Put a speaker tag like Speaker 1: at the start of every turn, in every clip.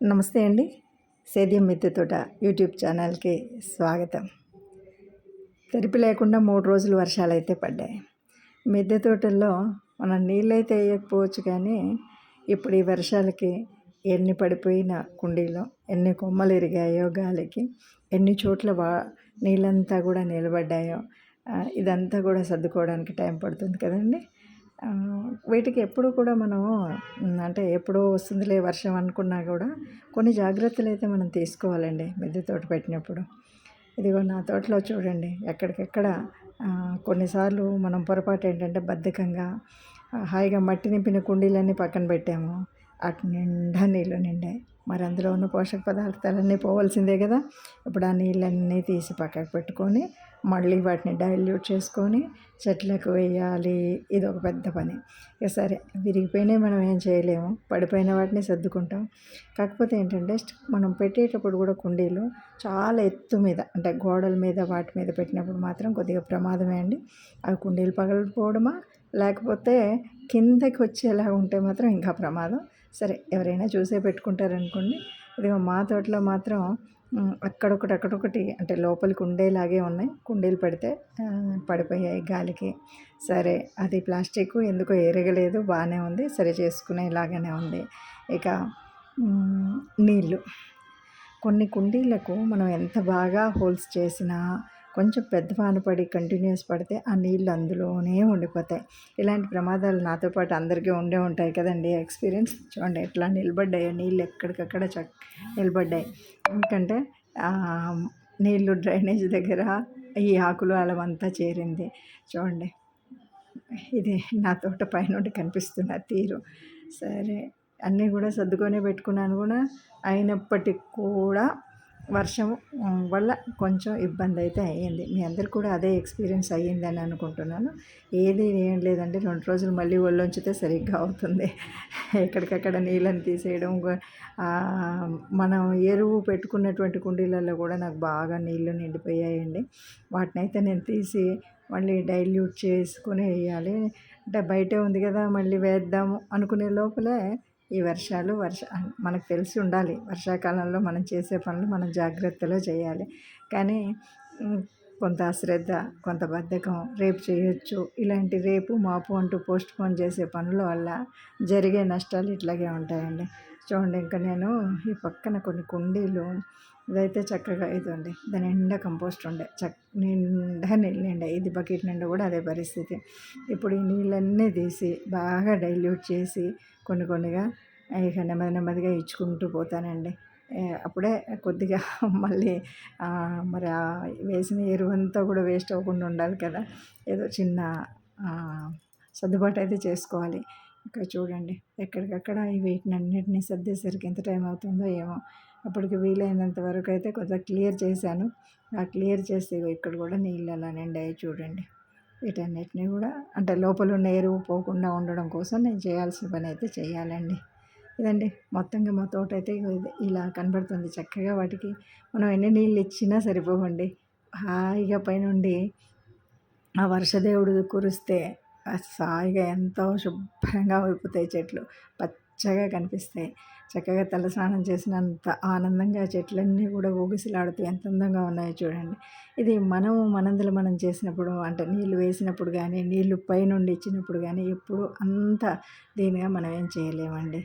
Speaker 1: నమస్తే అండి. సేద్యం మిద్దె తోట యూట్యూబ్ ఛానల్కి స్వాగతం. తెరిపి లేకుండా మూడు రోజులు వర్షాలు అయితే పడ్డాయి. మిద్దె తోటల్లో మనం నీళ్ళైతే వేయకపోవచ్చు కానీ ఇప్పుడు ఈ వర్షాలకి ఎన్ని పడిపోయిన కుండీలో ఎన్ని కొమ్మలు ఇరిగాయో గాలికి ఎన్ని చోట్ల వా నీళ్ళంతా కూడా నిలబడ్డాయో ఇదంతా కూడా సర్దుకోవడానికి టైం పడుతుంది కదండి. వీటికి ఎప్పుడు కూడా మనం అంటే ఎప్పుడో వస్తుందిలే వర్షం అనుకున్నా కూడా కొన్ని జాగ్రత్తలు అయితే మనం తీసుకోవాలండి మిద్దె తోట పెట్టినప్పుడు. ఇదిగో నా తోటలో చూడండి ఎక్కడికెక్కడ కొన్నిసార్లు మనం పొరపాటు ఏంటంటే బద్ధకంగా హాయిగా మట్టి నింపిన కుండీలన్నీ పక్కన పెట్టాము. అటు నిండా నీళ్ళు నిండాయి. మరి అందులో ఉన్న పోషక పదార్థాలన్నీ పోవాల్సిందే కదా. ఇప్పుడు ఆ నీళ్ళన్నీ తీసి పక్కకు పెట్టుకొని మళ్ళీ వాటిని డైల్యూట్ చేసుకొని చెట్లకు వేయాలి. ఇది ఒక పెద్ద పని. ఇక సరే విరిగిపోయినాయి మనం ఏం చేయలేము. పడిపోయిన వాటిని సర్దుకుంటాం. కాకపోతే ఏంటంటే మనం పెట్టేటప్పుడు కూడా కుండీలు చాలా ఎత్తు మీద అంటే గోడల మీద వాటి మీద పెట్టినప్పుడు మాత్రం కొద్దిగా ప్రమాదమే అండి. అవి కుండీలు పగలపోవడమా లేకపోతే కిందకి వచ్చేలా ఉంటే మాత్రం ఇంకా ప్రమాదం. సరే ఎవరైనా చూసే పెట్టుకుంటారనుకోండి. ఇదిగో మా తోటలో మాత్రం అక్కడొకటి అక్కడొకటి అంటే లోపలికి ఉండేలాగే ఉన్నాయి. కుండీలు పెడితే పడిపోయాయి గాలికి. సరే అది ప్లాస్టిక్ ఎందుకో ఎరగలేదు బాగానే ఉంది. సరే చేసుకునేలాగానే ఉంది. ఇక నీళ్ళు. కొన్ని కుండీలకు మనం ఎంత బాగా హోల్స్ చేసినా కొంచెం పెద్ద వాన పడి కంటిన్యూస్ పడితే ఆ నీళ్ళు అందులోనే ఉండిపోతాయి. ఇలాంటి ప్రమాదాలు నాతో పాటు అందరికీ ఉండే ఉంటాయి కదండి. ఎక్స్పీరియన్స్ చూడండి ఎట్లా నిలబడ్డాయి నీళ్ళు ఎక్కడికక్కడ చక్ నిలబడ్డాయి. ఎందుకంటే నీళ్ళు డ్రైనేజ్ దగ్గర ఈ ఆకులు అలవంతా చేరింది. చూడండి. ఇది నా తోట పైనుండి కనిపిస్తున్న తీరు. సరే. అన్నీ కూడా సర్దుకొని పెట్టుకున్నాను కూడా. అయినప్పటికి కూడా వర్షం వల్ల కొంచెం ఇబ్బంది అయితే అయ్యింది. మీ అందరు కూడా అదే ఎక్స్పీరియన్స్ అయ్యిందని అనుకుంటున్నాను. ఏది ఏం లేదండి. రెండు రోజులు మళ్ళీ ఒళ్ళొంచితే సరిగ్గా అవుతుంది. ఎక్కడికక్కడ నీళ్ళని తీసేయడం మనం ఎరువు పెట్టుకున్నటువంటి కుండీలలో కూడా నాకు బాగా నీళ్ళు నిండిపోయాయండి. వాటిని అయితే నేను తీసి మళ్ళీ డైల్యూట్ చేసుకుని వేయాలి. అంటే బయటే ఉంది కదా మళ్ళీ వేద్దాము అనుకునే లోపలే ఈ వర్షాలు వర్ష మనకు తెలిసి ఉండాలి. వర్షాకాలంలో మనం చేసే పనులు మనం జాగ్రత్తలో చేయాలి. కానీ కొంత అశ్రద్ధ కొంత బద్ధకం రేపు చేయొచ్చు ఇలాంటి రేపు మాపు అంటూ పోస్ట్ పోన్ చేసే పనుల వల్ల జరిగే నష్టాలు ఇట్లాగే ఉంటాయండి. చూడండి ఇంకా నేను ఈ పక్కన కొన్ని కుండీలు ఇదైతే చక్కగా ఇదండి. దాని నిండా కంపోస్ట్ ఉండే. చక్ నిండా నీళ్ళు నిండా ఇది బకెట్ నిండా కూడా అదే పరిస్థితి. ఇప్పుడు ఈ నీళ్ళన్నీ తీసి బాగా డైల్యూట్ చేసి కొన్ని కొన్నిగా ఇక నెమ్మది నెమ్మదిగా ఇచ్చుకుంటూ పోతానండి. అప్పుడే కొద్దిగా మళ్ళీ మరి వేసిన ఎరువంతా కూడా వేస్ట్ అవ్వకుండా ఉండాలి కదా. ఏదో చిన్న సర్దుబాటు అయితే చేసుకోవాలి. ఇంకా చూడండి. ఎక్కడికక్కడ ఈ వీటిని అన్నిటిని సర్దేసరికి ఎంత టైం అవుతుందో ఏమో. అప్పటికి వీలైనంత వరకు అయితే కొద్దిగా క్లియర్ చేశాను. ఆ క్లియర్ చేస్తే ఇక్కడ కూడా నీళ్ళు అలా నిండాయి చూడండి. వీటన్నిటిని కూడా అంటే లోపల ఉన్న ఎరువు పోకుండా ఉండడం కోసం నేను చేయాల్సిన పని అయితే చేయాలండి. ఇదండి. మొత్తంగా మా తోట అయితే ఇలా కనబడుతుంది చక్కగా వాటికి. మనం ఎన్ని నీళ్ళు ఇచ్చినా సరిపోవండి. హాయిగా పైనుండి ఆ వర్షదేవుడు కురిస్తే సాయిగా ఎంతో శుభ్రంగా ఊపుతాయి చెట్లు. పచ్చగా కనిపిస్తాయి. చక్కగా తలస్నానం చేసినంత ఆనందంగా చెట్లన్నీ కూడా ఊగిసలాడుతూ ఎంత అందంగా ఉన్నాయో చూడండి. ఇది మనం మనందులో మనం చేసినప్పుడు అంటే నీళ్ళు వేసినప్పుడు కానీ నీళ్ళు పైనుండి ఇచ్చినప్పుడు కానీ ఎప్పుడు అంత దీనిగా మనం ఏం చేయలేమండి.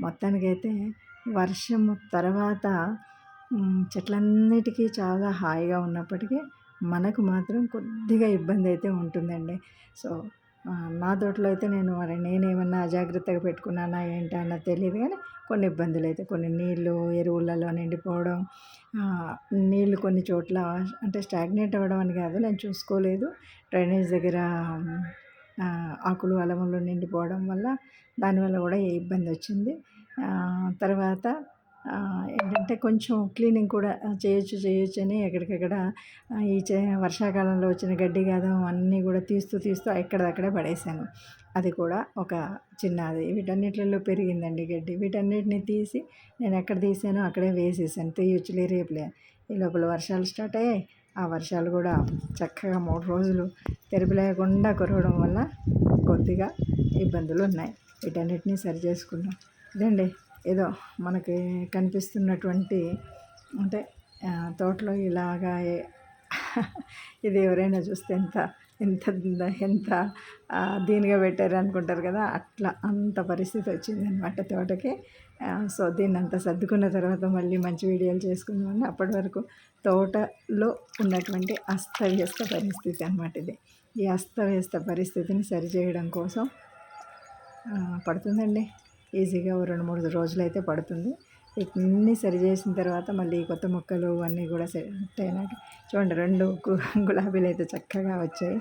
Speaker 1: మొత్తానికైతే వర్షం తర్వాత చెట్లన్నిటికీ చాలా హాయిగా ఉన్నప్పటికీ మనకు మాత్రం కొద్దిగా ఇబ్బంది అయితే ఉంటుందండి. సో నా తోటలో అయితే నేను మరి నేనేమన్నా అజాగ్రత్తగా పెట్టుకున్నానా ఏంటా అన్నది తెలియదు కానీ కొన్ని ఇబ్బందులు అయితే కొన్ని నీళ్ళు ఎరువులలో నిండిపోవడం నీళ్ళు కొన్ని చోట్ల అంటే స్టాగ్నేట్ అవ్వడం అని కాదు నేను చూసుకోలేదు. డ్రైనేజ్ దగ్గర ఆకులు అలములు నిండిపోవడం వల్ల దానివల్ల కూడా ఏ ఇబ్బంది వచ్చింది. తర్వాత ఏంటంటే కొంచెం క్లీనింగ్ కూడా చేయొచ్చు చేయొచ్చు అని ఎక్కడికక్కడ ఈ చే వర్షాకాలంలో వచ్చిన గడ్డి గాదం అన్నీ కూడా తీస్తూ తీస్తూ ఎక్కడదక్కడే పడేసాను. అది కూడా ఒక చిన్నది. వీటన్నిటిలో పెరిగిందండి గడ్డి. వీటన్నిటిని తీసి నేను ఎక్కడ తీసానో అక్కడే వేసేసాను. తీయొచ్చులే రేపులే. ఈ లోపల వర్షాలు స్టార్ట్ అయ్యాయి. ఆ వర్షాలు కూడా చక్కగా మూడు రోజులు తెరిపి లేకుండా కురవడం వల్ల కొద్దిగా ఇబ్బందులు ఉన్నాయి. వీటన్నిటిని సరి చేసుకున్నాం. ఇదండి. ఏదో మనకి కనిపిస్తున్నటువంటి అంటే తోటలో ఇలాగా ఇది ఎవరైనా చూస్తే ఎంత ఎంత ఎంత దీనిగా పెట్టారు అనుకుంటారు కదా అట్లా అంత పరిస్థితి వచ్చింది అనమాట తోటకి సో దీన్ని అంతా సర్దుకున్న తర్వాత మళ్ళీ మంచి వీడియోలు చేసుకుందామని అప్పటి వరకు తోటలో ఉన్నటువంటి అస్తవ్యస్త పరిస్థితి అనమాట ఇది. ఈ అస్తవ్యస్త పరిస్థితిని సరిచేయడం కోసం పడుతుందండి. ఈజీగా ఒక రెండు మూడు రోజులు అయితే పడుతుంది. ఇవన్నీ సరి చేసిన తర్వాత మళ్ళీ కొత్త మొక్కలు అన్నీ కూడా సెట్ అయినాక చూడండి రెండు గులాబీలు అయితే చక్కగా వచ్చాయి.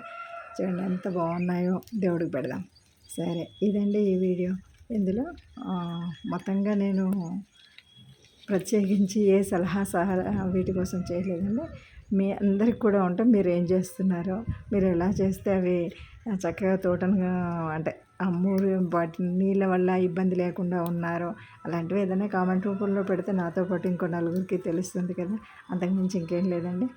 Speaker 1: చూడండి ఎంత బాగున్నాయో దేవుడికి పెడదాం. సరే ఇదండి ఈ వీడియో. ఇందులో మొత్తంగా నేను ప్రత్యేకించి ఏ సలహా సహా వీటి కోసం చేయలేదండి. మీ అందరికి కూడా ఉంటే. మీరు ఏం చేస్తున్నారో మీరు ఎలా చేస్తే అవి చక్కగా తోటను అంటే అమ్మూరు వాటి నీళ్ళ వల్ల ఇబ్బంది లేకుండా ఉన్నారో. అలాంటివి ఏదైనా కామెంట్ రూపంలో పెడితే నాతో పాటు ఇంకో నలుగురికి తెలుస్తుంది కదా. అంతకుమించి ఇంకేం లేదండి.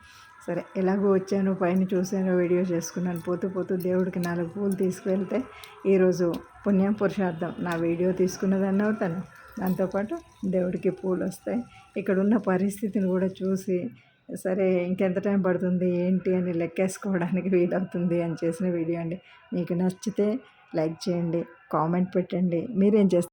Speaker 1: సరే ఎలాగో వచ్చాను పైన చూశాను వీడియో చేసుకున్నాను. పోతూ పోతూ దేవుడికి నాలుగు పూలు తీసుకువెళ్తే ఈరోజు పుణ్యం పురుషార్థం. నా వీడియో తీసుకున్నదాన్ని అవుతాను. దాంతోపాటు దేవుడికి పూలు వస్తాయి. ఇక్కడ ఉన్న పరిస్థితిని కూడా చూసి సరే ఇంకెంత టైం పడుతుంది ఏంటి అని లెక్కేసుకోవడానికి వీలవుతుంది అని చేసిన వీడియో అండి. మీకు నచ్చితే లైక్ చేయండి కామెంట్ పెట్టండి. మీరేం చేస్తారు